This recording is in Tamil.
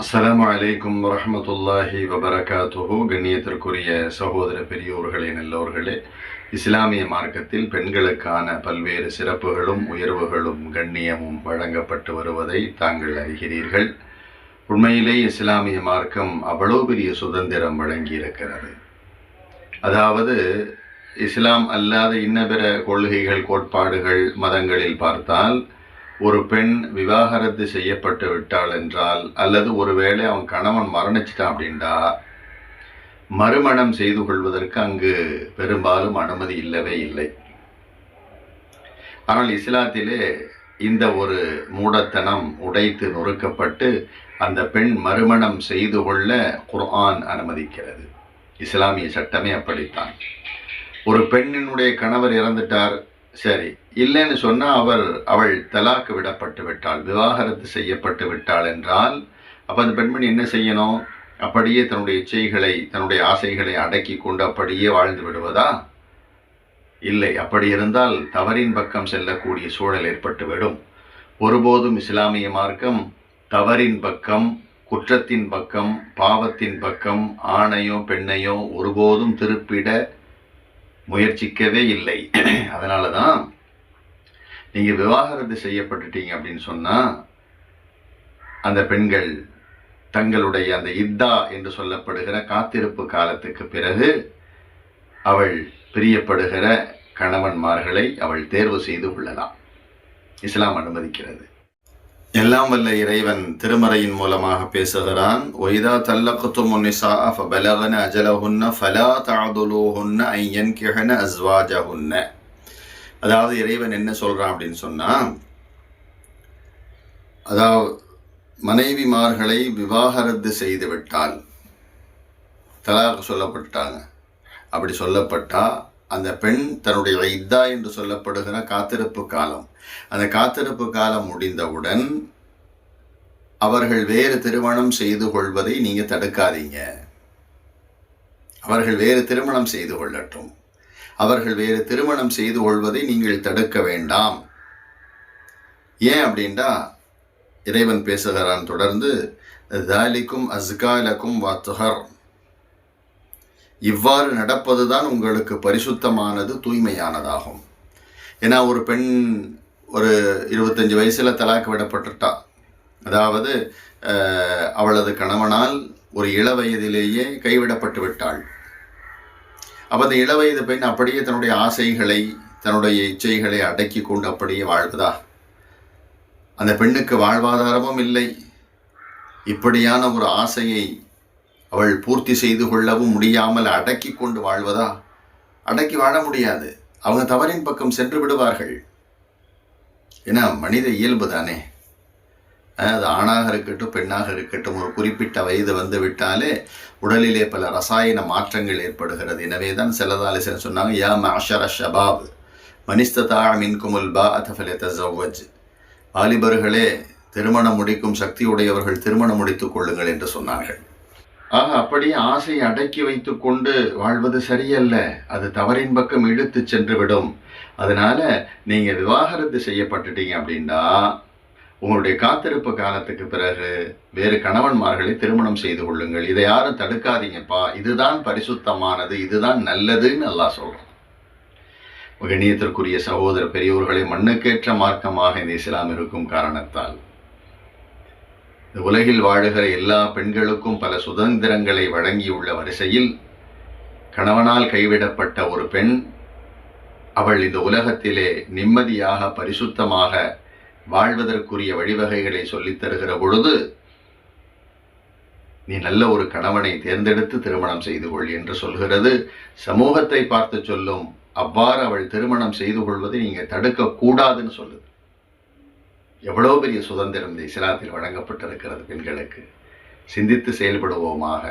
அஸ்லாம் அலைக்கும் வரமத்துல்லாஹி வபரகாத்துஹு. கண்ணியத்திற்குரிய சகோதர பெரியோர்களே நல்லோர்களே இஸ்லாமிய மார்க்கத்தில் பெண்களுக்கான பல்வேறு சிறப்புகளும் உயர்வுகளும் கண்ணியமும் வழங்கப்பட்டு வருவதை தாங்கள் அறிகிறீர்கள். உண்மையிலே இஸ்லாமிய மார்க்கம் அவ்வளோ பெரிய சுதந்திரம் வழங்கியிருக்கிறது. அதாவது இஸ்லாம் அல்லாத இன்ன பிற கொள்கைகள் கோட்பாடுகள் மதங்களில் பார்த்தால் ஒரு பெண் விவாகரத்து செய்யப்பட்டு விட்டாள் என்றால் அல்லது ஒருவேளை அவன் கணவன் மரணிச்சிட்டான் அப்படின்டா மறுமணம் செய்து கொள்வதற்கு அங்கு பெரும்பாலும் அனுமதி இல்லவே இல்லை. ஆனால் இஸ்லாத்திலே இந்த ஒரு மூடத்தனம் உடைத்து நொறுக்கப்பட்டு அந்த பெண் மறுமணம் செய்து கொள்ள குர்ஆன் அனுமதிக்கிறது. இஸ்லாமிய சட்டமே அப்படித்தான். ஒரு பெண்ணினுடைய கணவர் இறந்துட்டார். சரி. இல்லைன்னு சொன்னால் அவர் அவள் தலாக்கு விடப்பட்டு விட்டாள் விவாகரத்து செய்யப்பட்டு விட்டாள் என்றால் அப்போ அந்த பெண்மணி என்ன செய்யணும்? அப்படியே தன்னுடைய இச்சைகளை தன்னுடைய ஆசைகளை அடக்கி கொண்டு அப்படியே வாழ்ந்து விடுவதா? இல்லை. அப்படி இருந்தால் தவறின் பக்கம் செல்லக்கூடிய சூழல் ஏற்பட்டுவிடும் ஒருபோதும் இஸ்லாமிய மார்க்கம் தவறின் பக்கம் குற்றத்தின் பக்கம் பாவத்தின் பக்கம் ஆணையோ பெண்ணையோ ஒருபோதும் திருப்பிட முயற்சிக்கவே இல்லை. அதனால தான் நீங்கள் விவாகரத்து செய்யப்பட்டுட்டீங்க அப்படின்னு சொன்னால் அந்த பெண்கள் தங்களுடைய அந்த இத்தா என்று சொல்லப்படுகிற காத்திருப்பு காலத்துக்கு பிறகு அவள் பிரியப்படுகிற கணவன்மார்களை அவள் தேர்வு செய்து கொள்ளலாம். இஸ்லாம் அனுமதிக்கிறது. எல்லாம் வல்ல இறைவன் திருமறையின் மூலமாக பேசுகிறான். ஒய்தா தல்லகத்தும் நிசா ஃபபலகன அஜலஹுன்ன ஃபலா தஅதுலூஹுன்ன ஐயன் கிஹன அஸ்வாஜஹுன்ன. அதாவது இறைவன் என்ன சொல்றான் அப்படின்னு சொன்னா அதாவது மனைவிமார்களை விவாகரத்து செய்து விட்டால் தலாக் சொல்லப்பட்டாங்க. அப்படி சொல்லப்பட்டா அந்த பெண் தன்னுடைய இத்தா என்று சொல்லப்படுகிற காத்திருப்பு காலம். அந்த காத்திருப்பு காலம் முடிந்தவுடன் அவர்கள் வேறு திருமணம் செய்து கொள்வதை நீங்க தடுக்காதீங்க. அவர்கள் வேறு திருமணம் செய்து கொள்ளட்டும். அவர்கள் வேறு திருமணம் செய்து கொள்வதை நீங்கள் தடுக்க வேண்டாம். ஏன் அப்படின்டா இறைவன் பேசுகிறான் தொடர்ந்து தாலிக்கும் அஸ்காலக்கும் வாத்துகர் இவ்வாறு நடப்பதுதான் உங்களுக்கு பரிசுத்தமானது தூய்மையானதாகும். ஏன்னா ஒரு பெண் ஒரு இருபத்தஞ்சி வயசில் தலாக்கு விடப்பட்டுட்டா. அதாவது அவளது கணவனால் ஒரு இள வயதிலேயே கைவிடப்பட்டு விட்டாள். அப்போ அந்த இளவயது பெண் அப்படியே தன்னுடைய ஆசைகளை தன்னுடைய இச்சைகளை அடக்கி கொண்டு அப்படியே வாழ்வதா? அந்த பெண்ணுக்கு வாழ்வாதாரமும் இல்லை. இப்படியான ஒரு ஆசையை அவள் பூர்த்தி செய்து கொள்ளவும் முடியாமல் அடக்கி கொண்டு வாழ்வதா? அடக்கி வாழ முடியாது. அவங்க தவறின் பக்கம் சென்று விடுவார்கள். ஏன்னா மனித இயல்பு தானே. அது ஆணாக இருக்கட்டும் பெண்ணாக இருக்கட்டும் ஒரு குறிப்பிட்ட வயது வந்து விட்டாலே உடலிலே பல ரசாயன மாற்றங்கள் ஏற்படுகிறது. எனவே தான் செல்லதாலிசன் சொன்னாங்க யா மாஷர ஷபாப் மனிஸ்ததா மின்குமுல் பா அத்தஃபலே தசவஜ் வாலிபர்களே திருமணம் முடிக்கும் சக்தி உடையவர்கள் திருமணம் முடித்துக் கொள்ளுங்கள் என்று சொன்னார்கள். ஆக அப்படியே ஆசையை அடக்கி வைத்து கொண்டு வாழ்வது சரியல்ல. அது தவறின் பக்கம் இழுத்து சென்று விடும் அதனால நீங்க விவாகரத்து செய்யப்பட்டுட்டீங்க அப்படின்னா உங்களுடைய காத்திருப்பு காலத்துக்கு பிறகு வேறு கணவன்மார்களை திருமணம் செய்து கொள்ளுங்கள். இதை யாரும் தடுக்காதீங்கப்பா. இதுதான் பரிசுத்தமானது இதுதான் நல்லதுன்னு நல்லா சொல்றோம் கணியத்திற்குரிய சகோதர பெரியோர்களை மண்ணுக்கேற்ற மார்க்கமாக இந்த இஸ்லாம் இருக்கும் காரணத்தால். உலகில் வாழுகிற எல்லா பெண்களுக்கும் பல சுதந்திரங்களை வழங்கியுள்ள வரிசையில் கணவனால் கைவிடப்பட்ட ஒரு பெண் அவள் இந்த உலகத்திலே நிம்மதியாக பரிசுத்தமாக வாழ்வதற்குரிய வழிவகைகளை சொல்லித் தருகிற பொழுது நீ நல்ல ஒரு கணவனை தேர்ந்தெடுத்து திருமணம் செய்து கொள் என்று சொல்கிறது. சமூகத்தை பார்த்து சொல்லும் அவ்வாறு அவள் திருமணம் செய்து கொள்வதை நீங்க தடுக்கக்கூடாதுன்னு சொல்லுது. எவ்வளோ பெரிய சுதந்திரம் இந்த இஸ்லாத்தில் வழங்கப்பட்டிருக்கிறது பெண்களுக்கு? சிந்தித்து செயல்படுவோமாக.